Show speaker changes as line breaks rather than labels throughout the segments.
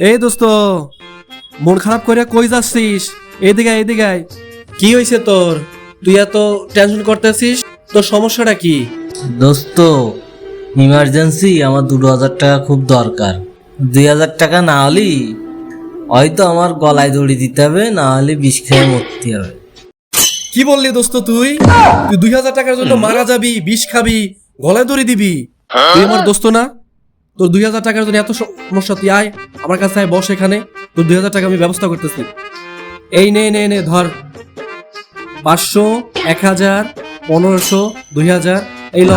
এই দোস্ত মন খারাপ করে কই যাচ্ছিস? এদিকে এদিকে কি হয়েছে তোর? তুই এত টেনশন করতেছিস? তোর সমস্যাটা কি?
দোস্ত ইমার্জেন্সি আমার দুটো হাজার টাকা খুব দরকার। দুই হাজার টাকা না হলে হয়তো আমার গলায় দড়ি দিতে হবে না হলে বিষ খেয়ে মরতে হবে।
কি বললি দোস্ত তুই? তুই দুই হাজার টাকার জন্য মারা যাবি বিষ খাবি গলায় দড়ি দিবি। তুই আমার দোস্ত না? তোর দুই হাজার টাকার জন্য এত সমস্যা তুই আয় আমার কাছে আয় বস এখানে তোর দুই হাজার টাকা আমি ব্যবস্থা করতেছি। এই নে নে নে ধর। পাঁচশো এক হাজার পনেরোশো দুই হাজার এই ল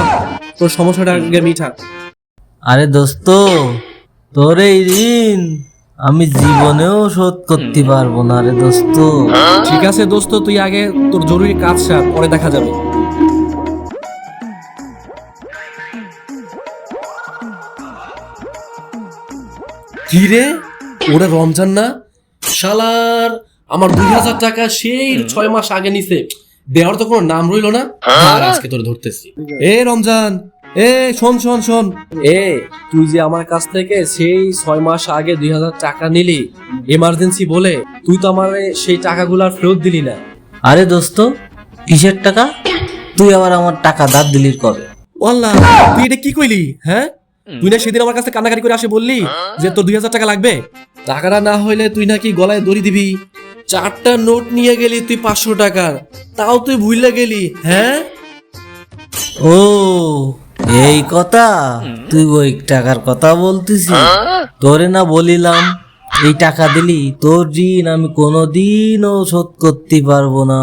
তোর সমস্যাটা আগে মিঠা
আরে দোস্ত তোর এই ঋণ আমি জীবনেও শোধ করতে পারব না রে দোস্ত।
ঠিক আছে দোস্ত তুই আগে তোর জরুরি কাজ সার পরে দেখা যাবে। কি রে? ওরা রমজান না? শালার আমার দুই হাজার টাকা সেই ছয় মাস আগে নিছে। দেওয়ার তো কোনো নাম রইল না? আর আজকে তোর ধরতেছি। এ রমজান এ শোন শোন শোন। এ তুই যে আমার কাছ থেকে সেই ছয় মাস আগে দুই হাজার টাকা নিলি এমার্জেন্সি বলে তুই তো আমার সেই টাকাগুলো আর ফেরত দিলি না।
আরে দোস্ত কিসের টাকা? তুই আবার আমার টাকা দাঁত দিলির কবে?
ওয়াল্লাহ তুই এটা কি কইলি হ্যাঁ? তুই না সেদিন আমার কাছে কান্নাকাটি করে আসে বললি যে তোর দুই হাজার টাকা লাগবে? টাকাটা না হইলে তুই নাকি গলায় দড়ি দিবি। চারটা নোট নিয়ে গেলি তুই পাঁচশো টাকার। তাও তুই ভুললে গেলি হ্যাঁ?
ও এই কথা? তুই ওই টাকার কথা বলতেছিস? তোরে না বলিলাম এই টাকা দিলি তোর ঋণ আমি কোনোদিনও শোধ করতে পারব না।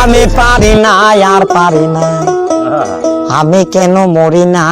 আমি পারি না আর পারি না আমি কেন মরি না?